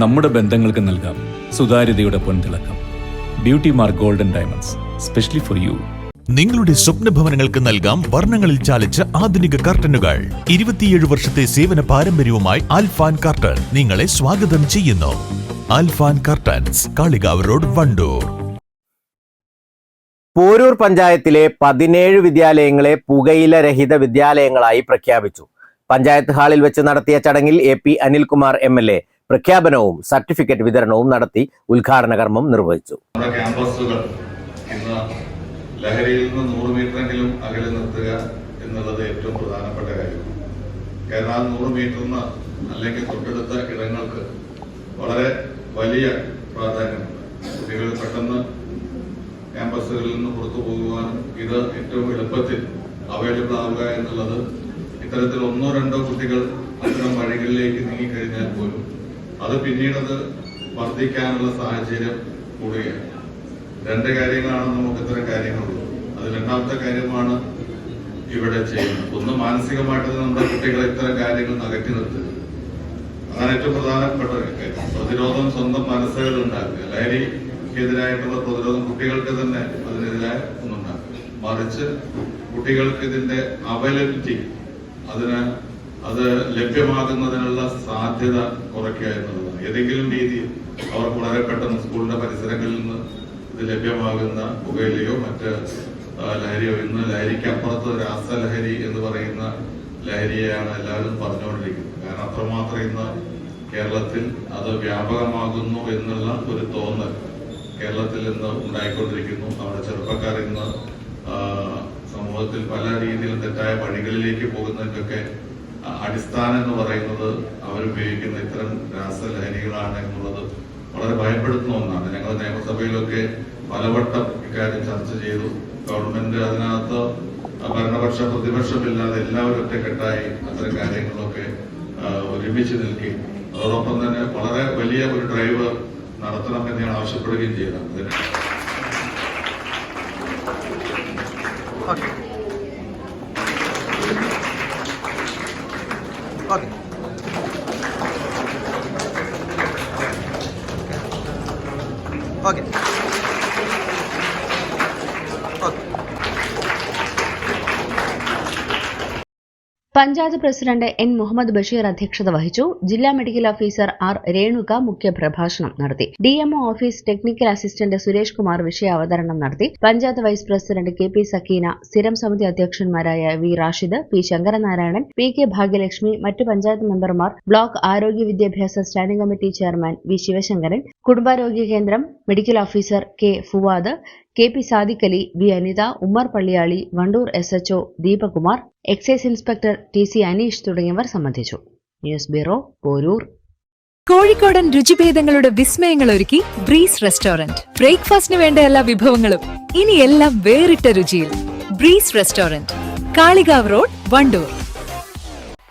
നമ്മുടെ ബന്ധങ്ങൾക്ക് നൽകാം സുതാര്യതയുടെ പൊൻതിളക്കം. Beauty mark golden diamonds specially for you നിങ്ങളുടെ സ്വപ്ന ഭവനങ്ങൾക്ക് നൽകാം വർണങ്ങളിൽ ചാലിച്ച ആധുനിക കർട്ടനുകൾ. ഇരുപത്തിയേഴ് വർഷത്തെ സേവന പാരമ്പര്യവുമായി ആൽഫാൻ കർട്ടൻ നിങ്ങളെ സ്വാഗതം ചെയ്യുന്നു. Alfan curtains Kalikavu road Wandoor. Poroor പഞ്ചായത്തിലെ പതിനേഴ് വിദ്യാലയങ്ങളെ പുകയില രഹിത വിദ്യാലയങ്ങളായി പ്രഖ്യാപിച്ചു. പഞ്ചായത്ത് ഹാളിൽ വെച്ച് നടത്തിയ ചടങ്ങിൽ A P Anilkumar M L A പ്രഖ്യാപനവും സർട്ടിഫിക്കറ്റ് വിതരണവും നടത്തി ഉദ്ഘാടന കർമ്മം നിർവഹിച്ചു. ലഹരിയിൽ നിന്ന് നൂറ് മീറ്ററെങ്കിലും അകലെ നിർത്തുക എന്നുള്ളത് ഏറ്റവും പ്രധാനപ്പെട്ട കാര്യമാണ് കാരണം ആ നൂറ് മീറ്ററിന് അല്ലെങ്കിൽ തൊട്ടടുത്ത ഇടങ്ങൾക്ക് വളരെ വലിയ പ്രാധാന്യമുണ്ട്. കുട്ടികൾ പെട്ടെന്ന് ക്യാമ്പസുകളിൽ നിന്ന് പുറത്തു പോകുവാനും ഇത് ഏറ്റവും എളുപ്പത്തിൽ അവൈലബിൾ ആവുക എന്നുള്ളത് ഇത്തരത്തിൽ ഒന്നോ രണ്ടോ കുട്ടികൾ അത്തരം വഴികളിലേക്ക് നീങ്ങിക്കഴിഞ്ഞാൽ പോലും അത് പിന്നീടത് വർദ്ധിക്കാനുള്ള സാഹചര്യം കൂടുകയാണ്. രണ്ട് കാര്യങ്ങളാണ് നമുക്ക് ഇത്തരം കാര്യങ്ങളുള്ളത് അത് രണ്ടാമത്തെ കാര്യമാണ് ഇവിടെ ചെയ്യുന്നത്. ഒന്ന് മാനസികമായിട്ട് നമ്മുടെ കുട്ടികളെ ഇത്തരം കാര്യങ്ങൾ അകറ്റി നിർത്തുക. അതാണ് ഏറ്റവും പ്രധാനപ്പെട്ട കാര്യം. പ്രതിരോധം സ്വന്തം മനസ്സുകൾ ഉണ്ടാക്കുക. ലഹരിക്കെതിരായിട്ടുള്ള പ്രതിരോധം കുട്ടികൾക്ക് തന്നെ അതിനെതിരായ ഒന്നുണ്ടാക്കുക. മറിച്ച് കുട്ടികൾക്ക് ഇതിന്റെ അവൈലബിലിറ്റി അതിന് അത് ലഭ്യമാകുന്നതിനുള്ള സാധ്യത കുറയ്ക്കുക എന്നുള്ളതാണ് ഏതെങ്കിലും രീതിയിൽ അവർക്ക് വളരെ പെട്ടെന്ന് സ്കൂളിന്റെ പരിസരങ്ങളിൽ നിന്ന് ഇത് ലഭ്യമാകുന്ന പുകയിലയോ മറ്റ് ലഹരിയോ ഇന്ന് ലഹരിക്കപ്പുറത്ത് രാസലഹരി എന്ന് പറയുന്ന ലഹരിയെയാണ് എല്ലാവരും പറഞ്ഞുകൊണ്ടിരിക്കുന്നത്. കാരണം അത്രമാത്രം ഇന്ന് കേരളത്തിൽ അത് വ്യാപകമാകുന്നു എന്നുള്ള ഒരു തോന്നൽ കേരളത്തിൽ ഇന്ന് ഉണ്ടായിക്കൊണ്ടിരിക്കുന്നു. നമ്മുടെ ചെറുപ്പക്കാർ ഇന്ന് സമൂഹത്തിൽ പല രീതിയിലും തെറ്റായ വഴികളിലേക്ക് പോകുന്നതിന്റെയൊക്കെ അടിസ്ഥാനം എന്ന് പറയുന്നത് അവരുപയോഗിക്കുന്ന ഇത്തരം രാസലഹരികളാണ് എന്നുള്ളത് വളരെ ഭയപ്പെടുത്തുന്ന ഒന്നാണ്. ഞങ്ങൾ നിയമസഭയിലൊക്കെ പലവട്ടം ഇക്കാര്യം ചർച്ച ചെയ്തു. ഗവൺമെന്റ് അതിനകത്ത് ഭരണപക്ഷ പ്രതിപക്ഷമില്ലാതെ എല്ലാവരും ഒറ്റക്കെട്ടായി അത്തരം കാര്യങ്ങളൊക്കെ ഒരുമിച്ച് നിൽക്കുകയും അതോടൊപ്പം തന്നെ വളരെ വലിയ ഒരു ഡ്രൈവ് നടത്തണം എന്ന് ഞാൻ ആവശ്യപ്പെടുകയും ചെയ്തത് അതിന് okay okay. Panchayat president N Muhammad Basheer അധ്യക്ഷത വഹിച്ചു. ജില്ലാ മെഡിക്കൽ ഓഫീസർ ആർ രേണുക മുഖ്യപ്രഭാഷണം നടത്തി. DMO office technical assistant Suresh Kumar വിഷയ അവതരണം നടത്തി. Panchayat vice president K P Sakeena സ്ഥിരം സമിതി അധ്യക്ഷന്മാരായ V Rashid P Sankaranarayanan P K Bhagyalakshmi മറ്റ് പഞ്ചായത്ത് മെമ്പർമാർ ബ്ലോക്ക് ആരോഗ്യ വിദ്യാഭ്യാസ standing committee chairman V Sivasankaran കുടുംബാരോഗ്യ കേന്ദ്രം medical officer K Fuad K P Sadiqali V Anitha Ummer Palliyali Wandoor S H O Deepakumar excise inspector T C Aneesh തുടങ്ങിയവർ സംബന്ധിച്ചു. News bureau Poroor കോഴിക്കോടൻ രുചിഭേദങ്ങളുടെ വിസ്മയങ്ങൾ ഒരുക്കി ബ്രീസ് റെസ്റ്റോറന്റ്. ബ്രേക്ക്ഫാസ്റ്റിന് വേണ്ട എല്ലാ വിഭവങ്ങളും ഇനി എല്ലാം വേറിട്ട രുചിയിൽ. Breeze restaurant. Kalikavu road Wandoor.